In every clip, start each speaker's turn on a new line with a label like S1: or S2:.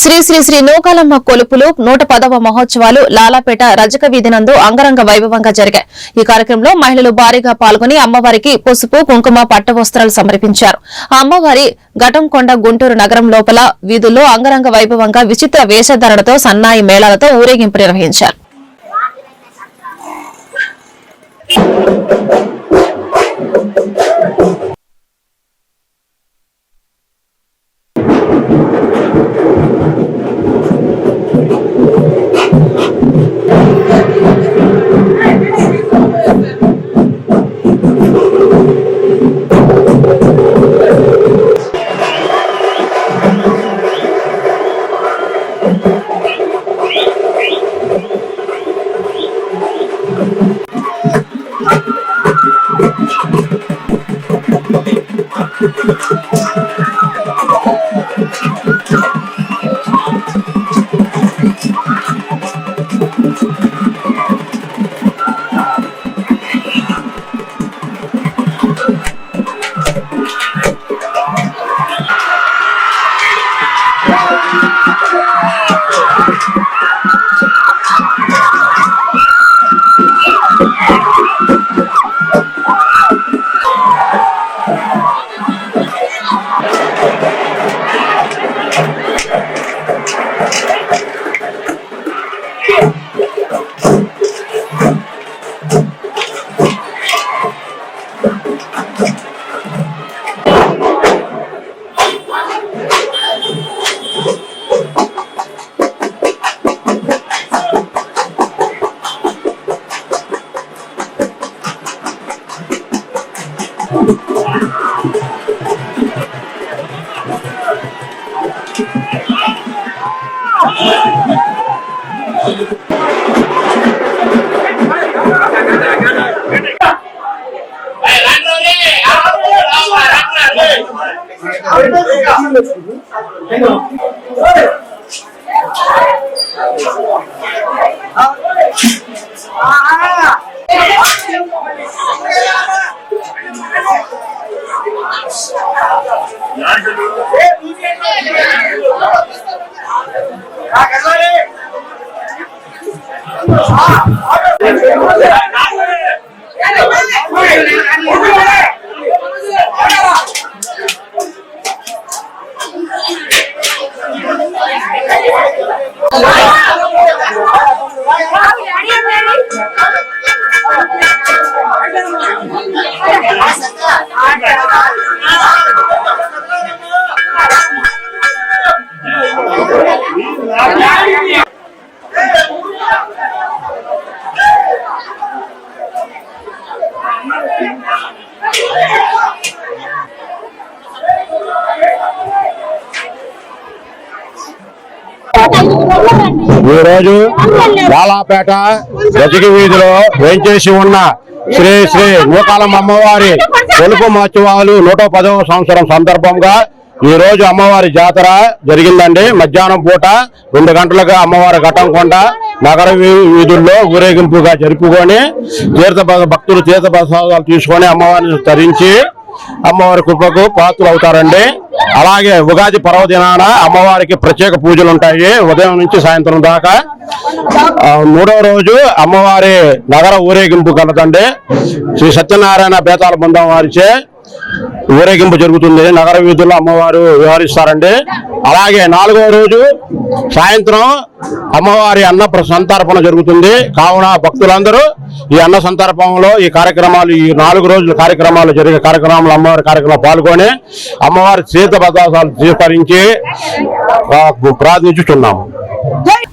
S1: శ్రీ శ్రీ శ్రీ నూకాలమ్మ కొలుపులు నూట పదవ మహోత్సవాలు లాలాపేట రజక వీధి నందు అంగరంగ వైభవంగా జరిగాయి. ఈ కార్యక్రమంలో మహిళలు భారీగా పాల్గొని అమ్మవారికి పసుపు కుంకుమ పట్టు వస్త్రాలు సమర్పించారు. అమ్మవారి ఘటంకొండ గుంటూరు నగరం లోపల వీధుల్లో అంగరంగ వైభవంగా విచిత్ర వేషధారణతో సన్నాయి మేళాలతో ఊరేగింపు నిర్వహించారు.
S2: ఈ ఈరోజు లాలాపేట రజక వీధిలో వేంచేసి ఉన్న శ్రీ శ్రీ నూకాలమ్మ అమ్మవారి కొలుపు మహోత్సవాలు నూట పదవ సంవత్సరం సందర్భంగా ఈ రోజు అమ్మవారి జాతర జరిగిందండి. మధ్యాహ్నం పూట రెండు గంటలుగా అమ్మవారి ఘటం కొండ నగర వీధుల్లో ఊరేగింపుగా జరుపుకొని తీర్థ భక్తులు తీర్థ ప్రసాదాలు తీసుకొని అమ్మవారిని తరించి అమ్మవారి కృపకు పాత్రలు అవుతారండి అలాగే ఉగాది పర్వదినాన అమ్మవారికి ప్రత్యేక పూజలు ఉంటాయి ఉదయం నుంచి సాయంత్రం దాకా. మూడవ మూడో రోజు అమ్మవారి నగర ఊరేగింపు కలదండి. శ్రీ సత్యనారాయణ బేతాల బృందం వారిచే ఊరేగింపు జరుగుతుంది. నగర వీధుల్లో అమ్మవారు వ్యవహరిస్తారండి అలాగే నాలుగవ రోజు సాయంత్రం అమ్మవారి అన్న సంతర్పణ జరుగుతుంది. కావున భక్తులందరూ ఈ అన్న సంతర్పణలో ఈ కార్యక్రమాలు ఈ నాలుగు రోజుల కార్యక్రమాలు జరిగే కార్యక్రమాలు అమ్మవారి కార్యక్రమాలు పాల్గొని అమ్మవారి తీర్థ పదార్థాలు స్వీకరించి ప్రార్థించుతున్నాము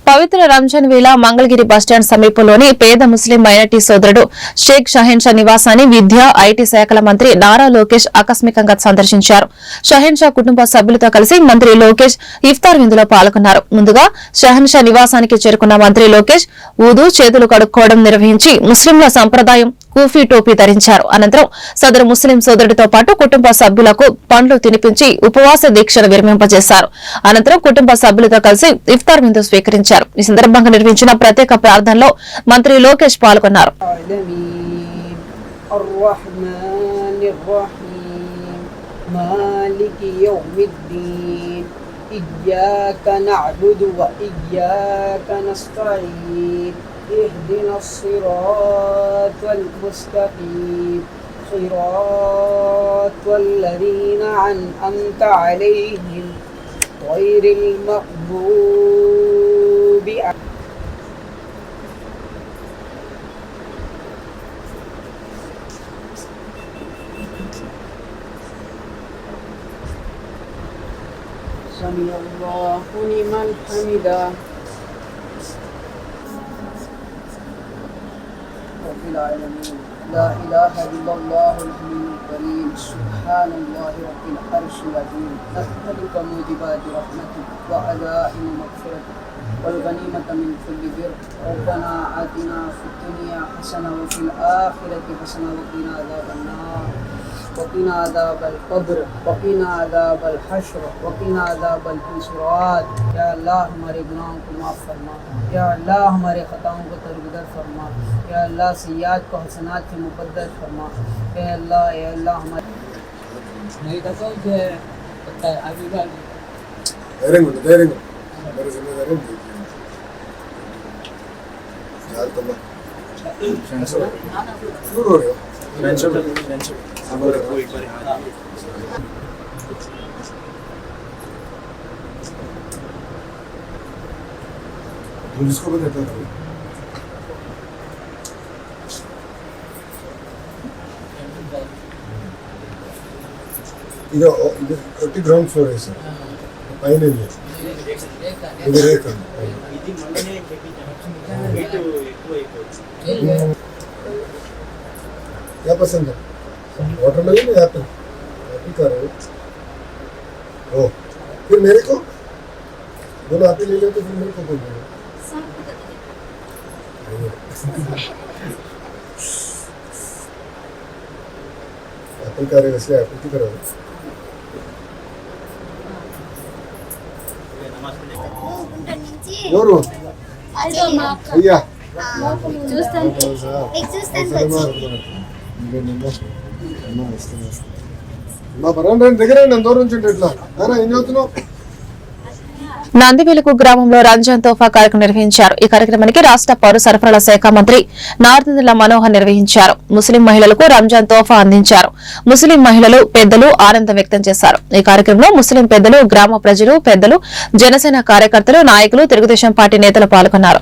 S1: పవిత్ర రంజాన్ వేళ మంగళగిరి బస్టాండ్ సమీపంలోని పేద ముస్లిం మైనార్టీ సోదరుడు షేక్ షహీన్ షా నివాసాన్ని విద్య ఐటీ శాఖల మంత్రి నారా లోకేష్ ఆకస్మికంగా సందర్శించారు. షహీన్ షా కుటుంబ సభ్యులతో కలిసి మంత్రి లోకేష్ ఇఫ్తార్ విందులో పాల్గొన్నారు. ముందుగా షహీన్ షా నివాసానికి చేరుకున్న మంత్రి లోకేష్ ఊదు చేతులు కడుక్కోవడం నిర్వహించి ముస్లింల సంప్రదాయం కూఫీ టోపీ ధరించారు అనంతరం సదరు ముస్లిం సోదరుడితో పాటు కుటుంబ సభ్యులకు పండ్లు తినిపించి ఉపవాస దీక్షను విరమింపజేశారు అనంతరం కుటుంబ సభ్యులతో కలిసి ఇఫ్తార్ విందు స్వీకరించారు ఈ సందర్భంగా నిర్వహించిన ప్రత్యేక ప్రార్థనలో మంత్రి లోకేష్ పాల్గొన్నారు
S3: العالمين الرحمن الرحيم مالك يوم الدين إياك نعبد وإياك نستعين اهدنا الصراط المستقيم. صراط الذين أنعمت عليهم غير المغضوب سمع الله لمن حمده. رب العالمين. لا إله إلا الله الحليم الكريم. سبحان الله رب العرش العظيم. أسألك موجبات رحمتك وعزائم مغفرتك. والغنيمة من كل بر. ربنا آتنا في الدنيا حسنة وفي الآخرة حسنة وقنا عذاب النار. वकीना आदाब अलब्र वकीना आदाब अलहशर वकीना आदाब अलसरात या अल्लाह हमारे गुनाहों को माफ़ फरमा या अल्लाह हमारे ख़ताओं को तरगदर फरमा या अल्लाह सयाद को हसनात के मुबदल फरमा।
S4: या अल्लाह या अल्लाह हमारे फ्रेंडशिप फ्रेंडशिप सब रखो एक बार हां पुलिस को बताता ఇది గ్రౌండ్ ఫ్లోర్ సార్ పైన ఇది రేఖ ఎక్కువ అయిపోయింది क्या पसंद है वाटरमेलन या एप्पल एप्पल का रहे हो ओ फिर मेरे को दोनों एप्पल ले लो तो फिर मेरे को बोल दो एप्पल का रहे इसलिए एप्पल की करा दो ఎవరు అయ్యా
S5: చూస్తాను
S4: తెలుసా?
S5: నీకు చూస్తాను
S4: సినిమా
S1: గ్రామంలో రంజాన్ తోఫా కార్యక్రమం నిర్వహించారు. ఈ కార్యక్రమానికి రాష్ట్ర పౌర సరఫరాల శాఖ మంత్రి నారదుల మనోహర్ నిర్వహించారు. ముస్లిం మహిళలకు రంజాన్ తోఫా అందించారు. ముస్లిం మహిళలు పెద్దలు ఆనందం వ్యక్తం చేశారు. ఈ కార్యక్రమంలో ముస్లిం పెద్దలు గ్రామ ప్రజలు పెద్దలు జనసేన కార్యకర్తలు నాయకులు తెలుగుదేశం పార్టీ నేతలు పాల్గొన్నారు.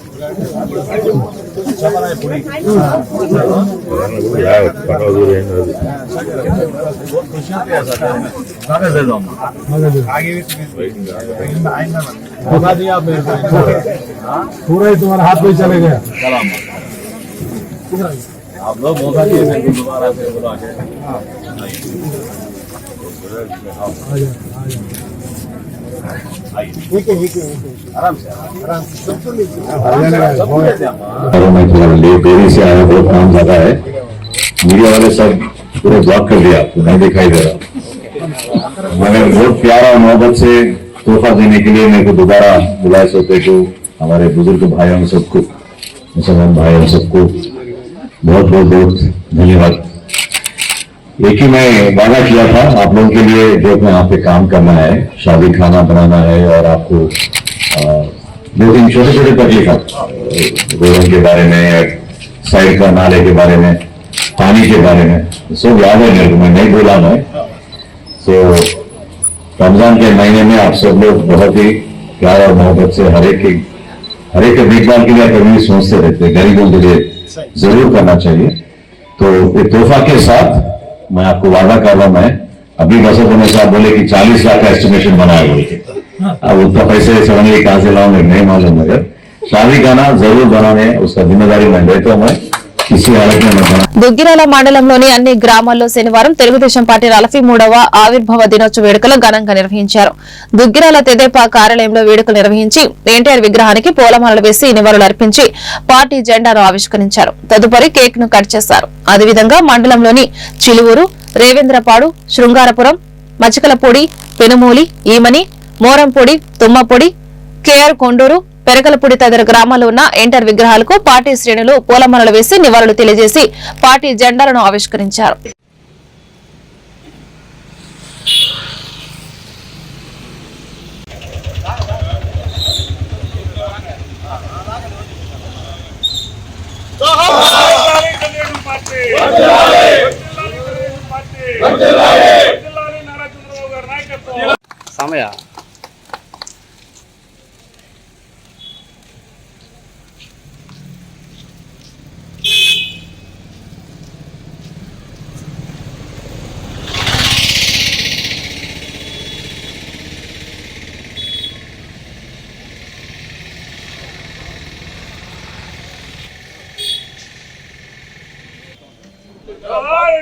S6: पूरा ही तुम्हारे हाथ में चले गया
S7: आप लोग मौका दिए थे कि दोबारा से बुला के
S8: लिए देरी से आया बहुत काम ज़्यादा है मीडिया वाले सब पूरे ब्लॉक कर दिया आपको नहीं दिखाई दे रहा मगर बहुत प्यारा मोहब्बत से तोहफा देने के लिए मेरे को दोबारा बुलाए सोते को हमारे बुज़ुर्ग भाइयों सबको मुसलमान भाइयों सबको बहुत बहुत बहुत धन्यवाद एक ही मैं वादा किया था आप लोगों के लिए जो मैं यहाँ पे काम करना है शादी खाना बनाना है और आपको दो तीन छोटे छोटे तकलीफ़ रोडों के बारे में साइड का नाले के बारे में पानी के बारे में सब याद है मेरे को मैं नहीं बोला मैं। तो रमज़ान के महीने में आप सब लोग बहुत ही प्यार और मोहब्बत से हर एक हर एक देखभाल के लिए कभी भी सोचते रहते गरीबों के लिए ज़रूर करना चाहिए। तो एक तोहफा के साथ मैं आपको वादा कर रहा हूँ, मैं अभी बसों को साहब बोले कि 40 लाख का एस्टिमेशन बनाया बोल के अब उतना पैसे सडनली कहाँ से लाऊँगे, नहीं मालूम मगर शादी का ना ज़रूर बनाने उसका ज़िम्मेदारी मैं लेता हूँ, मैं।
S1: దుగ్గిరాల మండలంలోని అన్ని గ్రామాల్లో శనివారం తెలుగుదేశం పార్టీ నలభై మూడవ ఆవిర్భావ దినోత్సవ వేడుకలు ఘనంగా నిర్వహించారు. దుగ్గిరాల తెదేపా కార్యాలయంలో వేడుకలు నిర్వహించి ఎన్టీఆర్ విగ్రహానికి పూలమాలలు వేసి నివాళులు అర్పించి పార్టీ జెండాను ఆవిష్కరించారు. తదుపరి కేక్ను కట్ చేశారు. అదేవిధంగా మండలంలోని చిలువూరు రేవేంద్రపాడు శృంగారపురం మచికలపూడి పెనుమూలి ఈమని మోరంపూడి తుమ్మపూడి కేఆర్ కొండూరు పెరగలపూడి తదితర గ్రామాల్లో ఉన్న ఎన్టీఆర్ విగ్రహాలకు పార్టీ శ్రేణులు పూలమాలలు వేసి నివాళులు తెలియజేసి పార్టీ జెండాలను ఆవిష్కరించారు
S9: సమయ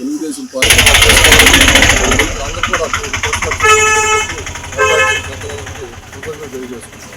S3: తెలుగుదేశం పార్టీ అందరూ కూడా తెలియజేసుకుంటారు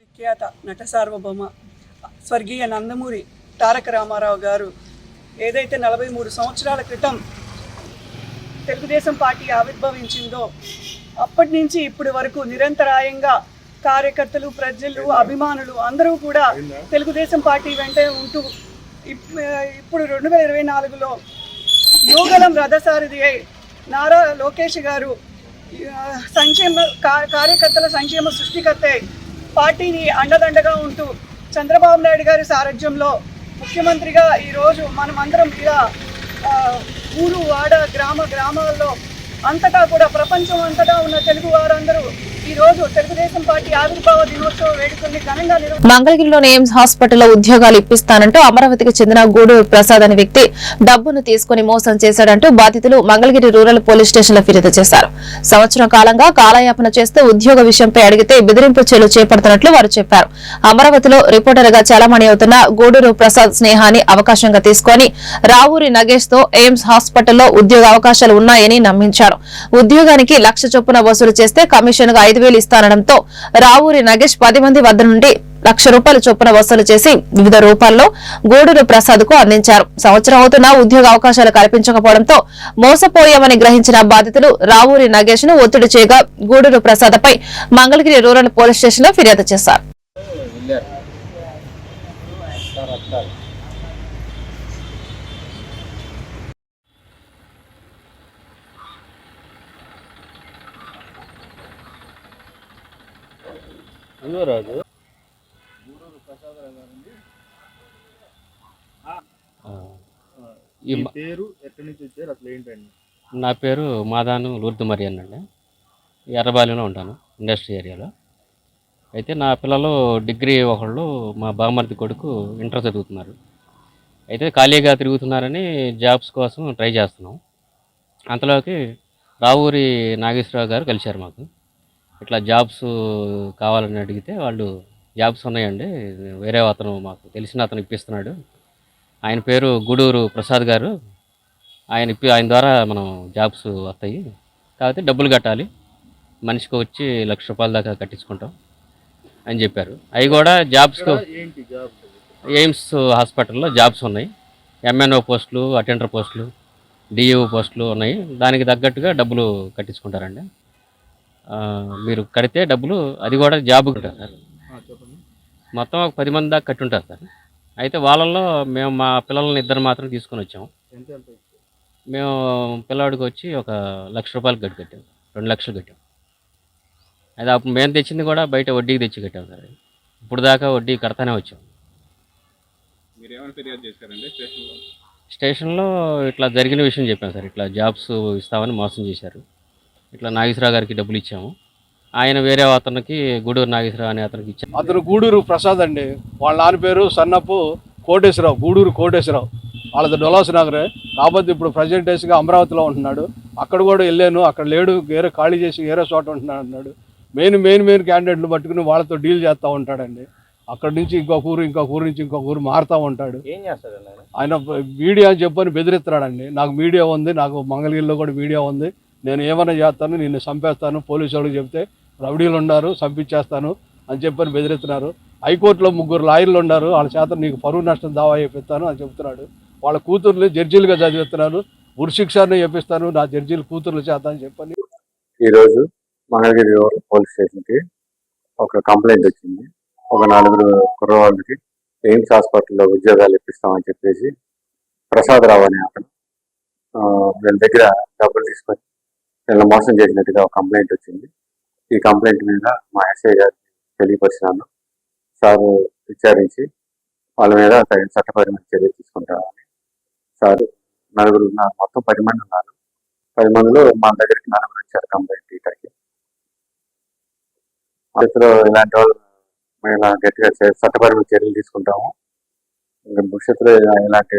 S10: విఖ్యాత నట సార్వభౌమ స్వర్గీయ నందమూరి తారక రామారావు గారు ఏదైతే నలభై మూడు సంవత్సరాల క్రితం తెలుగుదేశం పార్టీ ఆవిర్భవించిందో అప్పటి నుంచి ఇప్పటి వరకు నిరంతరాయంగా కార్యకర్తలు ప్రజలు అభిమానులు అందరూ కూడా తెలుగుదేశం పార్టీ వెంటే ఉంటూ ఇప్- ఇప్పుడు రెండు వేల ఇరవై నాలుగులో యోగలం రథసారథి అయి నారా లోకేష్ గారు సంక్షేమ కా- కార్యకర్తల సంక్షేమ సృష్టికర్త పార్టీని అండదండగా ఉంటూ చంద్రబాబు నాయుడు గారి సారథ్యంలో ముఖ్యమంత్రిగా ఈరోజు మనమందరం ఇలా ఊరు వాడ గ్రామ గ్రామాల్లో అంతటా కూడా ప్రపంచం అంతటా ఉన్న తెలుగు వారందరూ
S1: మంగళగిరిలోని ఎయిమ్స్ హాస్పిటల్లో ఉద్యోగాలు ఇప్పిస్తానంటూ అమరావతికి చెందిన గూడూరు ప్రసాద్ అనే వ్యక్తి డబ్బును తీసుకుని మోసం చేశాడంటూ బాధితులు మంగళగిరి రూరల్ పోలీస్ స్టేషన్లో ఫిర్యాదు చేశారు. సంవత్సరం కాలంగా కాలయాపన చేస్తూ ఉద్యోగ విషయంపై అడిగితే బెదిరింపు చర్యలు చేపడుతున్నట్లు వారు చెప్పారు. అమరావతిలో రిపోర్టర్గా చలామణి అవుతున్న గూడూరు ప్రసాద్ స్నేహాన్ని అవకాశంగా తీసుకొని రావూరి నగేష్తో ఎయిమ్స్ హాస్పిటల్లో ఉద్యోగ అవకాశాలు ఉన్నాయని నమ్మించారు. ఉద్యోగానికి లక్ష చొప్పున వసూలు చేస్తే కమిషన్గా ఐదు వేలు ఇస్తానడంతో రావూరి నగేష్ పది మంది వద్ద నుండి లక్ష రూపాయల చొప్పున వసూలు చేసి వివిధ రూపాల్లో గూడూరు ప్రసాద్కు అందించారు. సంవత్సరం అవుతున్నా ఉద్యోగ అవకాశాలు కల్పించకపోవడంతో మోసపోయామని గ్రహించిన బాధితులు రావూరి నగేష్ను ఒత్తిడి చేయగా గూడూరు ప్రసాద్ పై మంగళగిరి రూరల్ పోలీస్ స్టేషన్లో ఫిర్యాదు చేశారు.
S9: రాజు
S11: ఈ పేరు ఎక్కడి నుంచి వచ్చారు? అసలు ఏంటండి?
S9: నా పేరు మాదాను లూర్దు మరి అనండి ఎర్రబాలెంలో ఉంటాను ఇండస్ట్రీ ఏరియాలో. అయితే నా పిల్లలు డిగ్రీ ఒకళ్ళు మా బామ్మర్ది కొడుకు ఇంటర్ చదువుతున్నారు. అయితే ఖాళీగా తిరుగుతున్నారని జాబ్స్ కోసం ట్రై చేస్తున్నాం. అంతలోకి రావూరి నాగేశ్వరరావు గారు కలిశారు మాకు. ఇట్లా జాబ్స్ కావాలని అడిగితే వాళ్ళు జాబ్స్ ఉన్నాయండి. వేరే అతను మాకు తెలిసిన అతను ఇప్పిస్తున్నాడు. ఆయన పేరు గూడూరు ప్రసాద్ గారు. ఆయన ఇప్పి ఆయన ద్వారా మనం జాబ్స్ వస్తాయి. కాకపోతే డబ్బులు కట్టాలి. మనిషికి వచ్చి లక్ష రూపాయల దాకా కట్టించుకుంటాం అని చెప్పారు. అవి కూడా జాబ్స్కు ఎయిమ్స్ హాస్పిటల్లో జాబ్స్ ఉన్నాయి. ఎంఎన్ఓ పోస్టులు అటెండర్ పోస్టులు డిఓ పోస్టులు ఉన్నాయి. దానికి తగ్గట్టుగా డబ్బులు కట్టించుకుంటారండి. మీరు కడితే డబ్బులు అది కూడా జాబ్ ఉంటుంది సార్ మొత్తం ఒక పది మంది దాకా కట్టి ఉంటారు సార్. అయితే వాళ్ళల్లో మేము మా పిల్లల్ని ఇద్దరు మాత్రం తీసుకొని వచ్చాము. మేము పిల్లవాడికి వచ్చి ఒక లక్ష రూపాయలు గట్టి కట్టాం. రెండు లక్షలు కట్టాం. అది అప్పుడు మేము తెచ్చింది కూడా బయట వడ్డీకి తెచ్చి కట్టాం సార్. ఇప్పుడు దాకా వడ్డీ కడతానే వచ్చాం.
S11: మీరు ఏమైనా ఫిర్యాదు చేశారండి స్టేషన్లో?
S9: స్టేషన్లో ఇట్లా జరిగిన విషయం చెప్పాం సార్. ఇట్లా జాబ్స్ ఇస్తామని మోసం చేశారు. ఇట్లా నాగేశ్వరరావు గారికి డబ్బులు ఇచ్చాము. ఆయన వేరే అతనికి గూడూరు నాగేశ్వరరావు అనే అతనికి ఇచ్చాము.
S12: అతను గూడూరు ప్రసాద్ అండి. వాళ్ళ నాన్న పేరు సన్నపు కోటేశ్వరరావు గూడూరు కోటేశ్వరరావు. వాళ్ళది డొలాస్ నగరే. కాకపోతే ఇప్పుడు ప్రజెంట్ డేస్గా అమరావతిలో ఉంటున్నాడు. అక్కడ కూడా వెళ్ళాను. అక్కడ లేడు వేరే ఖాళీ చేసి వేరే చోట ఉంటున్నాడు అన్నాడు. మెయిన్ మెయిన్ మెయిన్ క్యాండిడేట్లు పట్టుకుని వాళ్ళతో డీల్ చేస్తూ ఉంటాడండి. అక్కడి నుంచి ఇంకొక ఊరు ఇంకొక ఊరు నుంచి ఇంకొక ఊరు మారుతూ ఉంటాడు.
S9: ఏం చేస్తారండి ఆయన?
S12: ఆయన మీడియా అని చెప్పని బెదిరిస్తున్నాడండి. నాకు మీడియా ఉంది నాకు మంగళగిరిలో కూడా మీడియా ఉంది. నేను ఏమైనా చేస్తాను నిన్ను చంపేస్తాను పోలీసు వాళ్ళకి చెప్తే రౌడీలు ఉన్నారు చంపించేస్తాను అని చెప్పని బెదిరిస్తున్నారు. హైకోర్టులో ముగ్గురు లాయర్లు ఉన్నారు వాళ్ళ చేత నీకు పరువు నష్టం దావా చేపిస్తాను అని చెప్తున్నాడు. వాళ్ళ కూతుర్ని జడ్జీలుగా చదివిస్తున్నాను ఉరిశిక్షాన్ని చెప్పిస్తాను నా జడ్జీలు కూతుర్ల చేత అని చెప్పని.
S13: ఈరోజు మంగళగిరి పోలీస్ స్టేషన్కి ఒక కంప్లైంట్ వచ్చింది. ఒక నలుగురు కుర్రవాళ్ళకి ఎయిమ్స్ హాస్పిటల్లో ఉద్యోగాలు ఇప్పిస్తామని చెప్పేసి ప్రసాదరావు అనే అతను వీళ్ళ దగ్గర డబ్బులు తీసుకొని వీళ్ళని మోసం చేసినట్టుగా ఒక కంప్లైంట్ వచ్చింది. ఈ కంప్లైంట్ మీద మా ఎస్ఐ గారికి తెలియపరిచినాను. సార్ విచారించి వాళ్ళ మీద తగిన చట్టపరమైన చర్య తీసుకుంటామని సార్ నలుగురు ఉన్నారు. మొత్తం పది మంది ఉన్నారు. పది మందిలో మా దగ్గరికి నలుగురు వచ్చారు కంప్లైంట్ ఇక్కడికి అందులో ఇలాంటి వాళ్ళు మేము గట్టిగా చే- చట్టపరమైన చర్యలు తీసుకుంటాము. ఇంకా భవిష్యత్తులో ఇలాంటి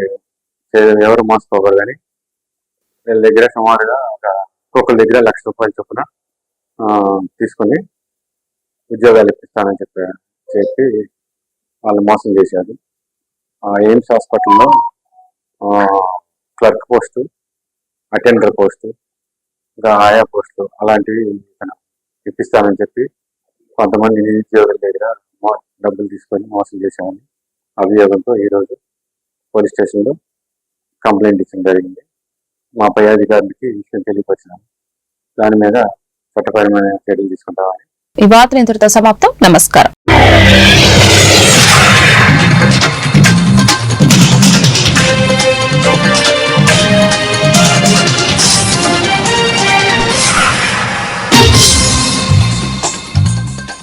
S13: చర్యలు ఎవరు మోసపోకూడదని వీళ్ళ దగ్గర సుమారుగా ఒక ఒక్కొక్కరి దగ్గర లక్ష రూపాయలు చొప్పున తీసుకొని ఉద్యోగాలు ఇప్పిస్తానని చెప్పి చెప్పి వాళ్ళు మోసం చేశారు. ఆ, ఎయిమ్స్ హాస్పిటల్లో క్లర్క్ పోస్టు అటెండర్ పోస్టు ఇంకా ఆయా పోస్టులు అలాంటివి ఇప్పిస్తానని చెప్పి కొంతమంది నిరుద్యోగుల దగ్గర డబ్బులు తీసుకొని మోసం చేశామని అభియోగంతో ఈరోజు పోలీస్ స్టేషన్లో కంప్లైంట్ ఇచ్చడం జరిగింది. మా పై అధికారులకి విషయం తెలియపరిచినాము దాని మీద చట్టపరమైన చర్యలు తీసుకుంటామని.
S1: ఈ వార్త ఇంతటితో సమాప్తం. నమస్కారం.